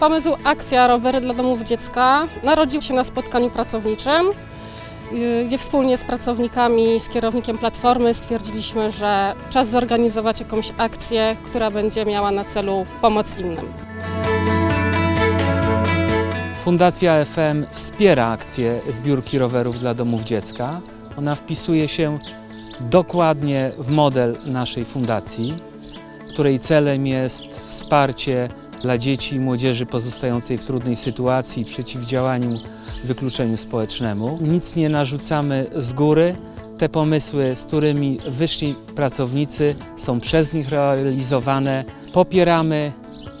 Pomysł akcja Rowery dla domów dziecka narodził się na spotkaniu pracowniczym, yy, gdzie wspólnie z pracownikami, z kierownikiem platformy stwierdziliśmy, że czas zorganizować jakąś akcję, która będzie miała na celu pomoc innym. Fundacja FM wspiera akcję zbiórki rowerów dla domów dziecka. Ona wpisuje się dokładnie w model naszej fundacji, której celem jest wsparcie dla dzieci i młodzieży pozostającej w trudnej sytuacji, przeciwdziałaniu wykluczeniu społecznemu. Nic nie narzucamy z góry. Te pomysły, z którymi wyszli pracownicy, są przez nich realizowane. Popieramy,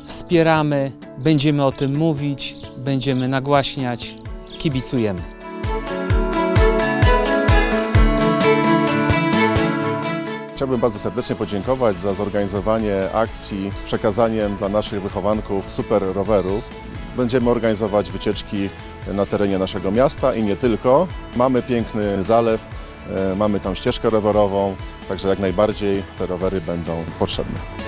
wspieramy, będziemy o tym mówić, będziemy nagłaśniać, kibicujemy. Chciałbym bardzo serdecznie podziękować za zorganizowanie akcji z przekazaniem dla naszych wychowanków super rowerów. Będziemy organizować wycieczki na terenie naszego miasta i nie tylko. Mamy piękny zalew, e, mamy tam ścieżkę rowerową, także jak najbardziej te rowery będą potrzebne.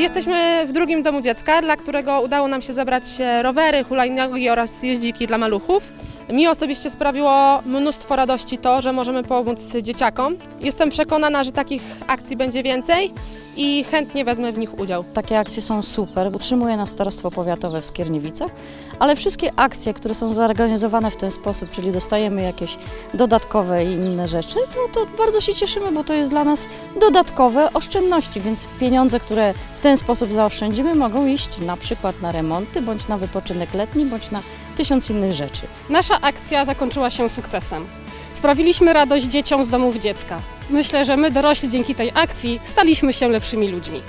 Jesteśmy w drugim domu dziecka, dla którego udało nam się zabrać e, rowery, hulajnogi oraz jeździki dla maluchów. Mi osobiście sprawiło mnóstwo radości to, że możemy pomóc dzieciakom. Jestem przekonana, że takich akcji będzie więcej i chętnie wezmę w nich udział. Takie akcje są super, utrzymuje nas Starostwo Powiatowe w Skierniewicach, ale wszystkie akcje, które są zorganizowane w ten sposób, czyli dostajemy jakieś dodatkowe i inne rzeczy, to, to bardzo się cieszymy, bo to jest dla nas dodatkowe oszczędności, więc pieniądze, które w ten sposób zaoszczędzimy, mogą iść na przykład na remonty, bądź na wypoczynek letni, bądź na tysiąc innych rzeczy. Nasza akcja zakończyła się sukcesem. Sprawiliśmy radość dzieciom z domów dziecka. Myślę, że my dorośli dzięki tej akcji staliśmy się lepszymi ludźmi.